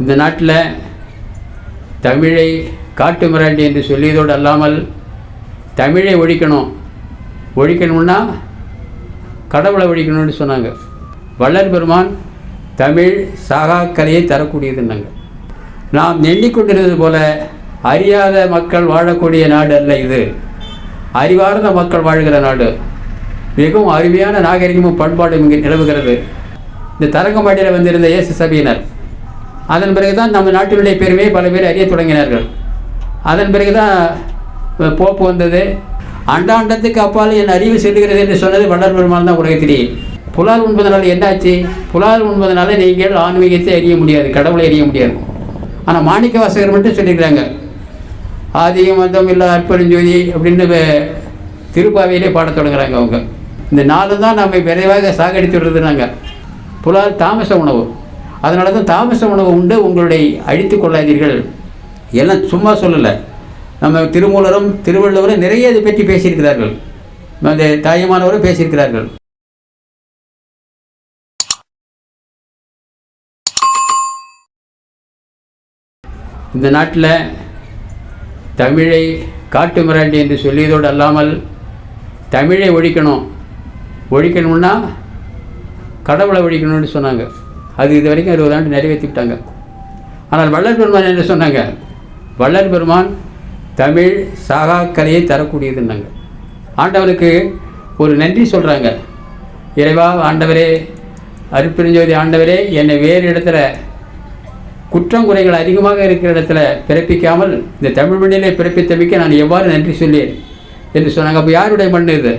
இந்த நாட்டில் தமிழை காட்டு மிராண்டி என்று சொல்லியதோடு அல்லாமல் தமிழை ஒழிக்கணும். ஒழிக்கணும்னா கடவுளை ஒழிக்கணும்னு சொன்னாங்க. வள்ளல் பெருமான் தமிழ் சாகா தரக்கூடியதுன்னாங்க. நாம் எண்ணிக்கொண்டிருந்தது போல அறியாத மக்கள் வாழக்கூடிய நாடு அல்ல இது. அறிவார்ந்த மக்கள் வாழ்கிற நாடு. மிகவும் அருமையான நாகரிகமும் பண்பாடும் இங்கே நிலவுகிறது. இந்த தரங்கம்பாடியில் வந்திருந்த இயேசு சபையினர் அதன் பிறகுதான் நம்ம நாட்டினுடைய பெருமையை பல பேர் அறிய தொடங்கினார்கள். அதன் பிறகுதான் போப்பு வந்தது. அண்டாண்டத்துக்கு அப்பால் என் அறிவு செல்லுகிறது என்று சொன்னது வள்ளல் பெருமாள் தான் உலகத்திலேயே. புலால் உண்பதனால என்னாச்சு? புலால் உண்பதனால நீங்கள் ஆன்மீகத்தை அறிய முடியாது கடவுளை அறிய முடியாது. ஆனால் மாணிக்க வாசகர் மட்டும் சொல்லியிருக்கிறாங்க. ஆதிக மந்தம் இல்லை அற்பரஞ்சோதி அப்படின்னு திருப்பாவையிலே பாடத் தொடங்குறாங்க அவங்க. இந்த நாலு தான் நம்மை விரைவாக சாகடித்து விடுறதுனாங்க புலால் தாமச உணவு. அதனால தான் தாமச உணவு உண்டு உங்களுடைய அழித்து கொள்ளாதீர்கள். எல்லாம் சும்மா சொல்லலை. நம்ம திருமூலரும் திருவள்ளுவரும் நிறைய இதை பற்றி பேசியிருக்கிறார்கள். அந்த தாயமானவரும் பேசியிருக்கிறார்கள். இந்த நாட்டில் தமிழை காட்டு மிராண்டி என்று சொல்லியதோடு அல்லாமல் தமிழை ஒழிக்கணும். ஒழிக்கணும்னா கடவுளை ஒழிக்கணும்னு சொன்னாங்க. அது இது வரைக்கும் அறுபது ஆண்டு நிறைவேற்றி விட்டாங்க. ஆனால் வள்ளல் பெருமான் என்ன சொன்னாங்க? வள்ளல் பெருமான் தமிழ் சாகா கலையை தரக்கூடியதுன்னாங்க. ஆண்டவனுக்கு ஒரு நன்றி சொல்கிறாங்க இறைவா ஆண்டவரே அருட்பெருஞ்சோதி ஆண்டவரே என்னை வேறு இடத்துல குற்றம் குறைகள் அதிகமாக இருக்கிற இடத்துல பிறப்பிக்காமல் இந்த தமிழ் மண்ணிலே பிறப்பித்தமைக்க நான் எவ்வாறு நன்றி சொல்லேன் என்று சொன்னாங்க. அப்போ யாருடைய மண் இது?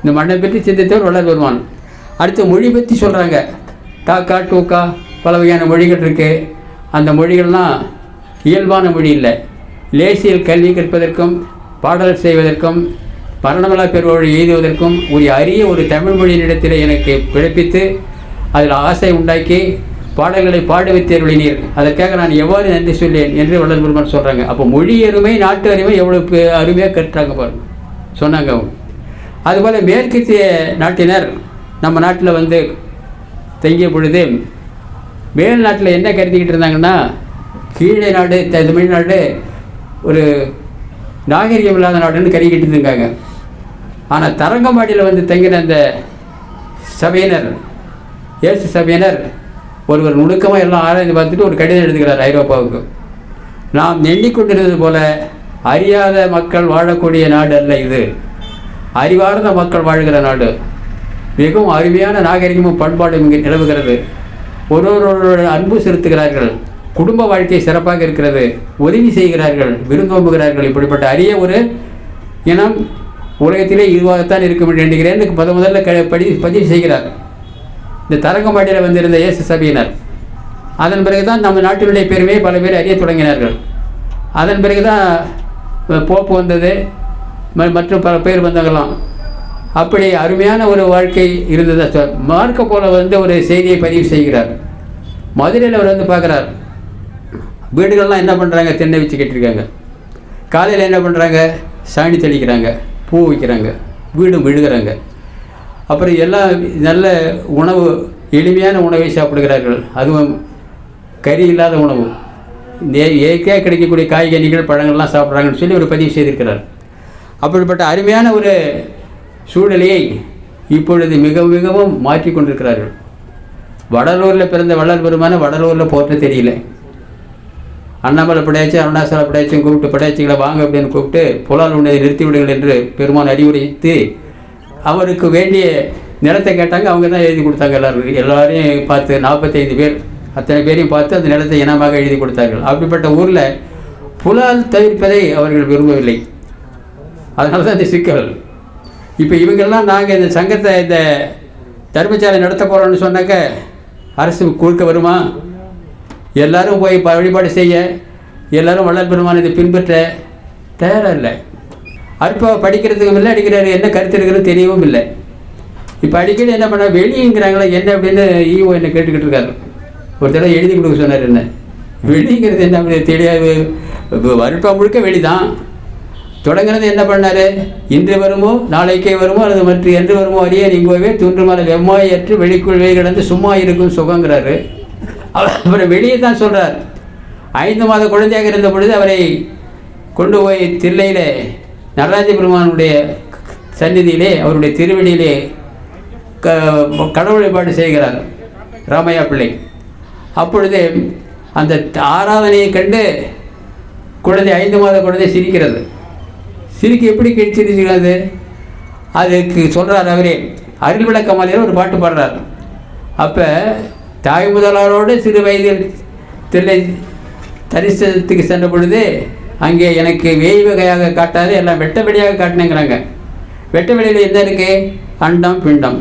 இந்த மண்ணை பற்றி சிந்தித்தவர் வளர் வருவான் அடுத்து மொழி பற்றி சொல்கிறாங்க டாக்கா டூக்கா பல வகையான மொழிகள் இருக்குது அந்த மொழிகள்லாம் இயல்பான மொழி இல்லை. லேசியல் கல்வி கற்பதற்கும் பாடல் செய்வதற்கும் மரணமலா பெருவழி எழுதுவதற்கும் ஒரு அரிய ஒரு தமிழ் மொழியினிடத்தில் எனக்கு பிறப்பித்து அதில் ஆசை உண்டாக்கி பாடல்களை பாட வைத்தேர்வழினீர் அதற்காக நான் எவ்வாறு நன்றி சொல்லேன் என்று வள்ளல் பெருமான் சொல்கிறாங்க அப்போ மொழி அருமை நாட்டு அருமை எவ்வளோ அருமையாக கற்றாங்க பாருங்க. சொன்னாங்க அவங்க. அதுபோல் மேற்கத்திய நாட்டினர் நம்ம நாட்டில் வந்து தங்கிய பொழுது மேல் நாட்டில் என்ன கருதிக்கிட்டு இருந்தாங்கன்னா கீழே நாடு த- தமிழ்நாடு ஒரு நாகரிகம் இல்லாத நாடுன்னு கருதிக்கிட்டு இருந்தாங்க ஆனால் தரங்கம்பாடியில் வந்து தங்கின அந்த சபையினர் இயேசு சபையினர் ஒருவர் நுணுக்கமாக எல்லாம் ஆராய்ந்து பார்த்துட்டு ஒரு கடிதம் எழுதுகிறார் ஐரோப்பாவுக்கு. நாம் எண்ணிக்கொண்டிருந்தது போல அறியாத மக்கள் வாழக்கூடிய நாடு அல்ல இது. அறிவார்ந்த மக்கள் வாழ்கிற நாடு. மிகவும் அருமையான நாகரிகமும் பண்பாடும் இங்கே நிலவுகிறது. ஒருவரோட அன்பு செலுத்துகிறார்கள். குடும்ப வாழ்க்கை சிறப்பாக இருக்கிறது. உதவி செய்கிறார்கள். விருந்தோம்புகிறார்கள் இப்படிப்பட்ட அரிய ஒரு இனம் உலகத்திலே இதுவாகத்தான் இருக்க வேண்டுகிறேன் முத முதல்ல க படி பதிவு செய்கிறார். இந்த தரங்கம்பாடியில் வந்திருந்த இயேசு சபையினர். அதன் பிறகு தான் நம்ம நாட்டினுடைய பெருமையை பல பேர் அறிய தொடங்கினார்கள். அதன் பிறகு தான் போப்பு வந்தது. ம- மற்றும் பல பேர் வந்தாங்களாம் அப்படி அருமையான ஒரு வாழ்க்கை இருந்தது. மார்க்க போல வந்து ஒரு செய்தியை பதிவு செய்கிறார். மதுரையில் அவர் வந்து பார்க்குறார். வீடுகள்லாம் என்ன பண்ணுறாங்க தென்னை வச்சு கட்டிருக்காங்க காலையில் என்ன பண்ணுறாங்க சாணி தெளிக்கிறாங்க பூ வைக்கிறாங்க வீடும் விழுகிறாங்க அப்புறம் எல்லாம் நல்ல உணவு எளிமையான உணவை சாப்பிடுகிறார்கள். அதுவும் கறி இல்லாத உணவு. இயற்கையாக கிடைக்கக்கூடிய காய்கனிகள் பழங்கள்லாம் சாப்பிட்றாங்கன்னு சொல்லி ஒரு பதிவு செய்திருக்கிறார். அப்படிப்பட்ட அருமையான ஒரு சூழ்நிலையை இப்பொழுது மிக மிகவும் மாற்றி கொண்டிருக்கிறார்கள். வடலூரில் பிறந்த வள்ளல் பெருமான வடலூரில் போற்ற தெரியல. அண்ணாமலை படையாச்சு அருணாசல படையாச்சும் கூப்பிட்டு படையாச்சிகளை வாங்க அப்படின்னு கூப்பிட்டு புலால் உன்னை நிறுத்தி விடுங்கள் என்று பெருமான் அறிவுரைத்து அவருக்கு வேண்டிய நிலத்தை கேட்டாங்க. அவங்க தான் எழுதி கொடுத்தாங்க எல்லாரும் எல்லாரையும் பார்த்து நாற்பத்தைந்து பேர் அத்தனை பேரையும் பார்த்து அந்த நிலத்தை இனமாக எழுதி கொடுத்தார்கள். அப்படிப்பட்ட ஊரில் புலால் தவிர்ப்பதை அவர்கள் விரும்பவில்லை. அதனால தான் இந்த சிக்கல். இப்போ இவங்கெல்லாம் நாங்கள் இந்த சங்கத்தை இந்த தர்மசாலை நடத்த போகிறோம்னு சொன்னாக்க அரசு குறுக்க வருமா எல்லாரும் போய் ப- வழிபாடு செய்ய எல்லாரும் வள்ளல் பெருமானத்தை பின்பற்ற தயாராக இல்லை அற்ப படிக்கிறதுக்கும் இல்லை அடிக்கிறாரு என்ன கருத்து இருக்கிறது தெரியவும் இல்லை இப்போ அடிக்கடி என்ன பண்ண வெளிங்கிறாங்களா என்ன அப்படின்னு ஈஓ என்ன கேட்டுக்கிட்டு இருக்காரு ஒரு தடவை எழுதி கொடுக்க சொன்னார் என்ன வெளிங்கிறது என்ன தெரியாது வருப்பம் முழுக்க வெளிதான் தொடங்குறது என்ன பண்ணாரு? இன்று வருமோ நாளைக்கே வருமோ அல்லது மற்ற என்று வருமோ அறிய நீங்கோவே தூன்று மலை வெம்மாயற்று வெளிக்குள் வெளி கிடந்து சும்மா இருக்கும் சுகங்கிறாரு. அப்புறம் வெளியே தான் சொல்கிறார் ஐந்து மாத குழந்தையாக இருந்த பொழுது அவரை கொண்டு போய் தில்லையில் நடராஜ பெருமானுடைய சந்நிதியிலே அவருடைய திருவடியிலே க கடவுள் வழிபாடு செய்கிறார் ராமையா பிள்ளை. அப்பொழுது அந்த ஆராதனையை கண்டு குழந்தை ஐந்து மாத குழந்தை சிரிக்கிறது. சிரிக்கு எப்படி சிரிக்கிறது அதுக்கு சொல்கிறார் அவரே. அருள் விளக்கமாலையில் ஒரு பாட்டு பாடுறார். அப்போ தாய் முதலாரோடு சிறு வயதில் தில்லை தரிசனத்துக்கு சென்ற பொழுது அங்கே எனக்கு வேய் வகையாக காட்டாது எல்லாம் வெட்ட வெளியாக காட்டினேங்கிறாங்க. வெட்ட வெளியில் என்ன இருக்குது அண்டம் பிண்டம்.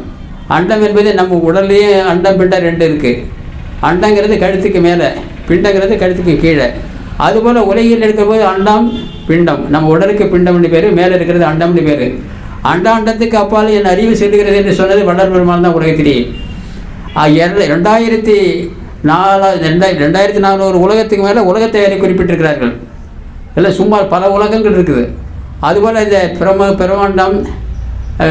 அண்டம் என்பது நம்ம உடல்லையே அண்டம் பிண்டம் ரெண்டு இருக்குது அண்டங்கிறது கழுத்துக்கு மேலே பிண்டங்கிறது கழுத்துக்கு கீழே. அதுபோல் உலகில் இருக்கிறபோது அண்டம் பிண்டம். நம்ம உடலுக்கு பிண்டம்னு பேர் மேலே இருக்கிறது அண்டம்னு பேர். அண்டாண்டத்துக்கு அப்பால் என் அறிவு செல்கிறது என்று சொன்னது வள்ளல் பெருமாள் தான் உலகத்திலேயே ரெண்டாயிரத்தி நாலா ரெண்டாய் ரெண்டாயிரத்தி நானூறு உலகத்துக்கு மேலே உலகத்தை வேலை குறிப்பிட்டிருக்கிறார்கள். இல்லை சும்மா பல உலகங்கள் இருக்குது. அதுபோல் இந்த பிரம பிரமாண்டம்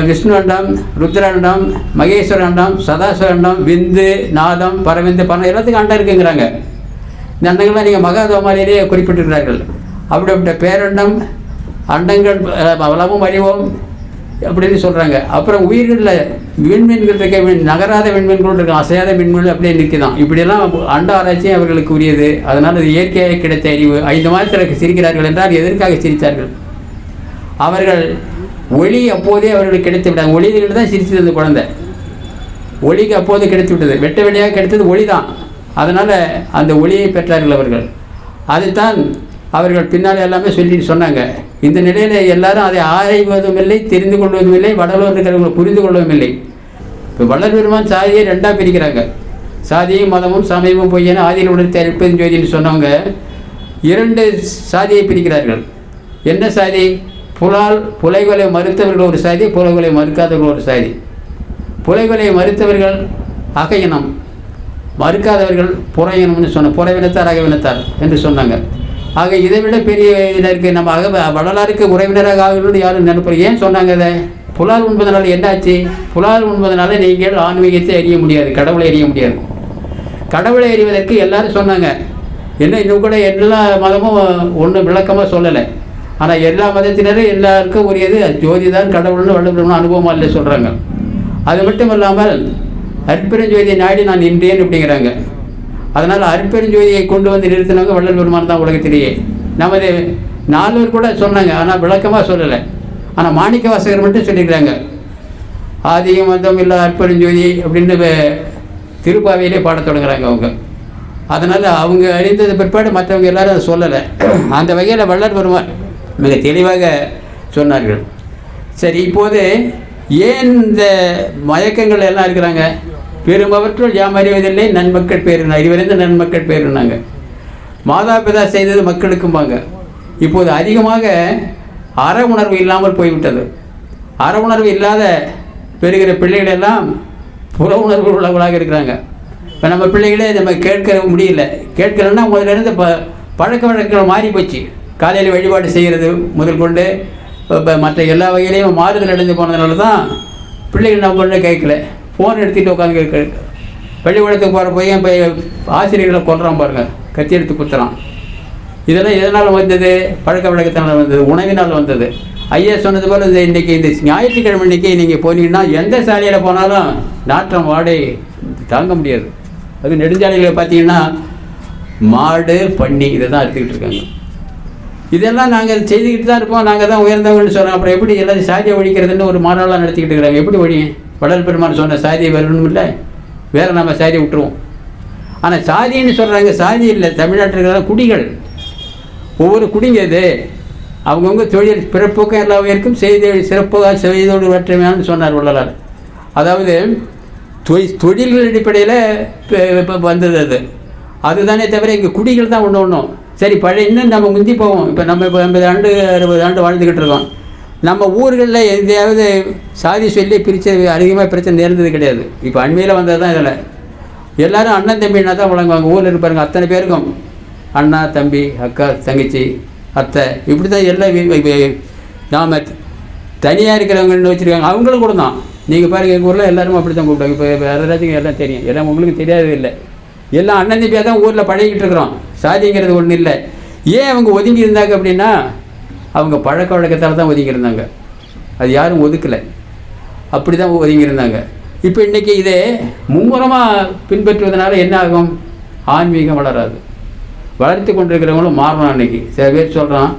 விஷ்ணு அண்டம் ருத்ராண்டம் மகேஸ்வர அண்டம் சதாசிவ அண்டம் விந்து நாதம் பரவிந்து பரம் எல்லாத்துக்கும் அண்டம் இருக்குங்கிறாங்க. இந்த அண்டங்கள்லாம் நீங்கள் மகாதோமாரியிலே குறிப்பிட்டிருக்கிறார்கள் அப்படிப்பட்ட பேரண்டம் அண்டங்கள் அவ்வளவும் வளமும் அறிவோம் அப்படின்னு சொல்கிறாங்க அப்புறம் உயிர்களில் விண்மீன்கள் இருக்க விண் நகராத விண்மீன்கள் இருக்கும் அசையாத விண்மீன்கள் அப்படியே நிற்கிதான் இப்படியெல்லாம் அண்ட ஆராய்ச்சியும் அவர்களுக்கு உரியது. அதனால் அது இயற்கையாக கிடைத்த அறிவு. ஐந்து மாதத்தில் சிரிக்கிறார்கள் என்றால் எதற்காக சிரித்தார்கள்? அவர்கள் ஒளி அப்போதே அவர்களுக்கு கிடைத்து விட்டாங்க. ஒளியிலிருந்து தான் சிரிச்சது அந்த குழந்தை. ஒளிக்கு அப்போது கிடைத்து விட்டது. வெட்ட வெளியாக கிடைத்தது ஒளி தான் அதனால் அந்த ஒளியை பெற்றார்கள் அவர்கள். அதைத்தான் அவர்கள் பின்னால் எல்லாமே சொல்லி சொன்னாங்க. இந்த நிலையில் எல்லாரும் அதை ஆராய்வதும் இல்லை தெரிந்து கொள்வதும் இல்லை வடலூர் இருக்கிறவங்களை புரிந்து கொள்ளவும் இல்லை இப்போ வள்ளல் பெருமான் சாதியை ரெண்டாக பிரிக்கிறாங்க. சாதியும் மதமும் சமயமும் பொய்யன ஆதியில் உடல் அற்புதம் ஜோதின்னு சொன்னவங்க இரண்டு சாதியை பிரிக்கிறார்கள். என்ன சாதி? புலால் புலைகளை மறுத்தவர்கள் ஒரு சாதி புலைகளை மறுக்காதவர்கள் ஒரு சாதி. புலைகளை மறுத்தவர்கள் அகையினம். மறுக்காதவர்கள் புறையினம்னு சொன்ன புறவினத்தார் அகவினத்தார் என்று சொன்னாங்க. ஆக இதை விட பெரிய இதற்கு நம்ம அக வள்ளலாருக்கு உறவினராக ஆகணும்னு யாரும் நினைப்போம் ஏன் சொன்னாங்க அதை? புலால் உண்பதனால என்னாச்சு? புலால் உண்பதனால நீங்கள் ஆன்மீகத்தை அறிய முடியாது கடவுளை அறிய முடியாது. கடவுளை அறிவதற்கு எல்லாரும் சொன்னாங்க. என்ன இன்னும் கூட எல்லா மதமும் ஒன்றும் விளக்கமாக சொல்லலை. ஆனால் எல்லா மதத்தினரும் எல்லாருக்கும் உரியது ஜோதி தான் கடவுள்னு வள்ளுவர் அனுபவமாக இல்லை சொல்கிறாங்க அது மட்டும் இல்லாமல் அற்பெருஞ்சோதியை நாடி நான் நின்றேன் அப்படிங்கிறாங்க. அதனால் அற்பெருஞ்சோதியை கொண்டு வந்து நிறுத்தினவங்க வள்ளல் பெருமான் தான் உலகத்திலேயே. நமது நால்வர் கூட சொன்னாங்க ஆனால் விளக்கமாக சொல்லலை. ஆனால் மாணிக்க வாசகர் மட்டும் சொல்லியிருக்கிறாங்க. ஆதியும் மந்தம் இல்லை அற்பெருஞ்சோதி அப்படின்னு திருப்பாவையிலே பாட தொடங்குறாங்க அவங்க. அதனால் அவங்க அறிந்தது பிற்பாடு மற்றவங்க எல்லாரும் அதை சொல்லலை. அந்த வகையில் வள்ளல் பெருமான் மிக தெளிவாக சொன்னார்கள். சரி இப்போது ஏன் இந்த மயக்கங்கள் எல்லாம் இருக்கிறாங்க? பெருமவற்றுள் யாம் அறிவதில்லை நன்மக்கள் பேருனா அறிவறிந்த நன்மக்கள் பேருனாங்க மாதா பிதா செய்தது மக்களுக்கும்பாங்க இப்போது அதிகமாக அற உணர்வு இல்லாமல் போய்விட்டது. அற உணர்வு இல்லாத பெறுகிற பிள்ளைகள் எல்லாம் புற உணர்வு உள்ளவர்களாக இருக்கிறாங்க. இப்போ நம்ம பிள்ளைகளே நம்ம கேட்க முடியல. கேட்கலன்னா முதல்ல இருந்து ப பழக்க வழக்கங்கள் மாறி போச்சு. காலையில் வழிபாடு செய்கிறது முதல் கொண்டு இப்போ மற்ற எல்லா வகையிலையும் மாறுதல் அடைந்து போனதுனால தான் பிள்ளைகள் நம்ம கொண்டு கேட்கல. ஃபோன் எடுத்துகிட்டு உட்காந்து பள்ளிக்கூடத்துக்கு போகிற பையன் இப்போ ஆசிரியர்களை கொல்றான் பாருங்கள் கத்தி எடுத்து குத்துறான். இதெல்லாம் எதனால் வந்தது? பழக்க வழக்கத்தினால் வந்தது. உணவினால் வந்தது. ஐயா சொன்னது போல் இந்த இன்றைக்கி இந்த ஞாயிற்றுக்கிழமை இன்றைக்கி நீங்கள் போனீங்கன்னா எந்த சாலையில் போனாலும் நாற்றம் வாடை தாங்க முடியாது. அது நெடுஞ்சாலைகளை பார்த்தீங்கன்னா மாடு பன்னி இதை தான் எடுத்துக்கிட்டு இருக்காங்க. இதெல்லாம் நாங்கள் செய்துக்கிட்டு தான் இருப்போம் நாங்கள் தான் உயர்ந்தவங்கன்னு சொல்கிறோம் அப்புறம் எப்படி எல்லாத்தையும் சாதியை ஒழிக்கிறதுன்னு ஒரு மாடெல்லாம் நடத்திக்கிட்டு இருக்கிறாங்க எப்படி ஒழியும்? வடல் பெருமான் சொன்ன சாதியை வரணும் இல்லை. வேறு நம்ம சாதியை விட்டுருவோம். ஆனால் சாதின்னு சொல்கிறாங்க சாதி இல்லை. தமிழ்நாட்டில் இருக்கிற குடிகள். ஒவ்வொரு குடிங்க இது. அவங்கவுங்க தொழில் பிறப்புக்கும் எல்லா உயிருக்கும் செய்தி சிறப்பாக செய்தோடு வற்றமையான்னு சொன்னார் வள்ளலார். அதாவது தொய் தொழில்கள் அடிப்படையில் இப்போ வந்தது அது. அதுதானே தவிர இங்கே குடிகள் தான் ஒன்று ஒன்றும் சரி பழைய இன்னும் நம்ம முந்தி போவோம். இப்போ நம்ம இப்போ ஐம்பது ஆண்டு அறுபது ஆண்டு வாழ்ந்துக்கிட்டு இருக்கோம். நம்ம ஊர்களில் எதையாவது சாதி சொல்லி பிரித்து அதிகமாக பிரச்சனை நேர்ந்தது கிடையாது. இப்போ அண்மையில் வந்தது தான் இதில். எல்லோரும் அண்ணன் தம்பின்னா தான் வழங்குவாங்க. ஊரில் இருப்பாருங்க அத்தனை பேருக்கும். அண்ணா தம்பி அக்கா தங்கச்சி அத்தை இப்படி தான் எல்லாம் நாம் தனியாக இருக்கிறவங்கன்னு வச்சுருக்காங்க. அவங்களும் கூட தான். நீங்கள் பாருங்கள் எங்கள் ஊரில் எல்லாரும் அப்படி தான் கூப்பிட்டாங்க இப்போ வேறு எல்லாத்துக்கும் எல்லாம் தெரியும். எல்லாம் உங்களுக்கு தெரியாது இல்லை. எல்லாம் அண்ணன் தம்பியாக தான் ஊரில் பழகிட்டு இருக்கிறோம். சாதிங்கிறது ஒன்றும் இல்லை. ஏன் அவங்க ஒதுங்கி இருந்தாங்க அப்படின்னா அவங்க பழக்க வழக்கத்தால் தான் ஒதுங்கி இருந்தாங்க. அது யாரும் ஒதுக்கலை. அப்படி தான் ஒதுங்கி இருந்தாங்க. இப்போ இன்றைக்கி இதை மும்முரமாக பின்பற்றுவதனால என்ன ஆகும்? ஆன்மீகம் வளராது. வளர்த்து கொண்டிருக்கிறவங்களும் மாறணும் அன்றைக்கி சில பேர் சொல்கிறான்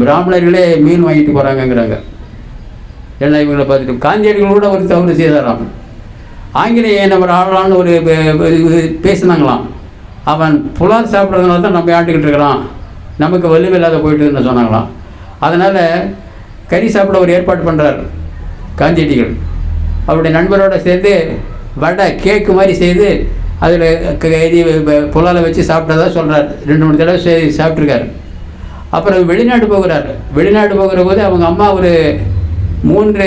பிராமணர்களே மீன் வாங்கிட்டு போகிறாங்கங்கிறாங்க ஏன்னா இவங்களை பார்த்துட்டு காந்தியடிகள் கூட ஒரு தவறு செய்தாராம். ஆங்கிலேய நம்ம ஆளான்னு ஒரு பேசினாங்களாம். அவன் புலால் சாப்பிட்றதுனால தான் நம்ம ஆண்டுக்கிட்டு இருக்கிறான். நமக்கு வலுவில்லாத போயிட்டுன்னு சொன்னாங்களாம். அதனால் கறி சாப்பிட ஒரு ஏற்பாடு பண்ணுறார் காந்தியடிகள். அவருடைய நண்பரோட சேர்ந்து வடை கேக்கு மாதிரி செய்து அதில் இது புலாலை வச்சு சாப்பிட்டதா சொல்கிறார் ரெண்டு மூணு தடவை செய்து சாப்பிட்ருக்காரு அப்புறம் வெளிநாடு போகிறார். வெளிநாடு போகிற போது அவங்க அம்மா ஒரு மூன்று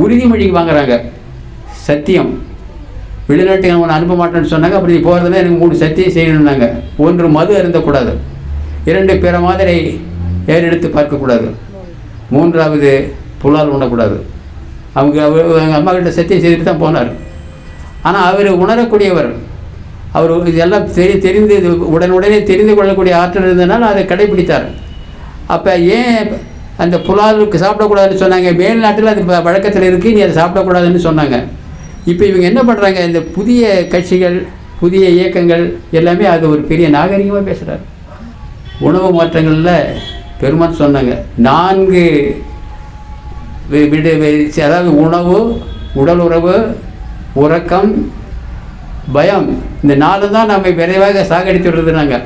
உறுதிமொழிக்கு வாங்குறாங்க. சத்தியம். வெளிநாட்டுக்கு அவனை அனுப்ப மாட்டேன்னு சொன்னாங்க. அப்படி நீ போகிறதுனா எனக்கு மூணு சத்தியம் செய்யணுன்னாங்க ஒன்று மது அருந்தக்கூடாது. இரண்டு பிற மாதிரி ஏறெடுத்து பார்க்கக்கூடாது. மூன்றாவது புலால் உண்ணக்கூடாது. அவங்க எங்கள் அம்மா கிட்ட சத்தியம் செய்துட்டு தான் போனார். ஆனால் அவர் உணரக்கூடியவர். அவர் இதெல்லாம் தெரி தெரிந்து உடனுடனே தெரிந்து கொள்ளக்கூடிய ஆற்றல் இருந்ததுனால அதை கடைபிடித்தார். அப்போ ஏன் அந்த புலாலுக்கு சாப்பிடக்கூடாதுன்னு சொன்னாங்க? மேல்நாட்டில் அது ப- வழக்கத்தில் இருக்குது நீ அதை சாப்பிடக்கூடாதுன்னு சொன்னாங்க. இப்போ இவங்க என்ன பண்ணுறாங்க இந்த புதிய கட்சிகள் புதிய இயக்கங்கள் எல்லாமே அது ஒரு பெரிய நாகரிகமாக பேசுகிறார் உணவு மாற்றங்களில் பெருமான் சொன்னாங்க நான்கு வி- விடு அதாவது உணவு உடல் உறவு உறக்கம் பயம் இந்த நாலு தான் நம்மை விரைவாக சாகடித்து விடுறதுனாங்க.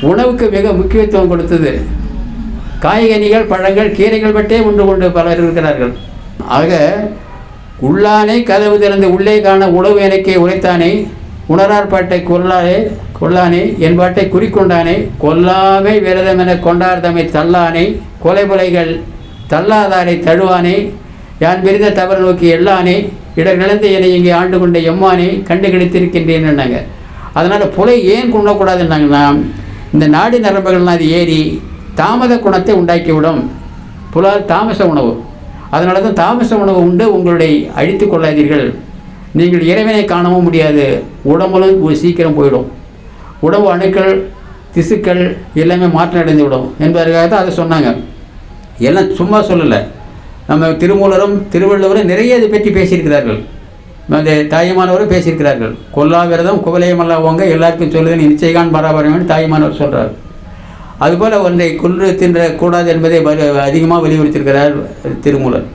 உணவுக்கு மிக முக்கியத்துவம் கொடுத்தது. காய்கனிகள் பழங்கள் கீரைகள் பட்டே உண்டு கொண்டு பலர் இருக்கிறார்கள். ஆக உள்ளானே கதவு திறந்து உள்ளே காண உணவு எனக்கே உரைத்தானே உணரார் பாட்டை கொல்லானே கொல்லானே என் பாட்டை குறிக்கொண்டானே கொல்லாமை விரதம் என கொண்டார் தள்ளானே கொலைபுலைகள் தள்ளாதாரை தழுவானே யான் விருத தவறு நோக்கி எல்லானே இடர் நிலந்து என்னை இங்கே ஆண்டு கொண்ட எம்மானே கண்டு கிடைத்திருக்கின்றேன்னாங்க அதனால் புலை ஏன் கொள்ளக்கூடாதுன்னாங்கன்னா இந்த நாடி நரம்புகள்லாம் அது ஏறி தாமத குணத்தை உண்டாக்கிவிடும். புலால் தாமச உணவு. அதனால தான் தாமச உணவு உண்டு உங்களுடைய அழித்து கொள்ளாதீர்கள். நீங்கள் இறைவனை காணவும் முடியாது. உடம்புலும் சீக்கிரம் போயிடும். உடம்பு அணுக்கள் திசுக்கள் எல்லாமே மாற்றம் அடைந்து விடும் என்பதற்காக தான் அதை சொன்னாங்க. எல்லாம் சும்மா சொல்லலை. நம்ம திருமூலரும் திருவள்ளுவரும் நிறைய இதை பற்றி பேசியிருக்கிறார்கள். அந்த தாயமானவரும் பேசியிருக்கிறார்கள். கொல்லா விரதம் ஓங்க எல்லாருக்கும் சொல்லுதுன்னு நிச்சயகான் பராபரம்னு தாயுமானவர் சொல்கிறார் அதுபோல் ஒன்றை கொன்று தின்ற கூடாது என்பதை அதிகமாக வலியுறுத்தியிருக்கிறார் திருமூலர்.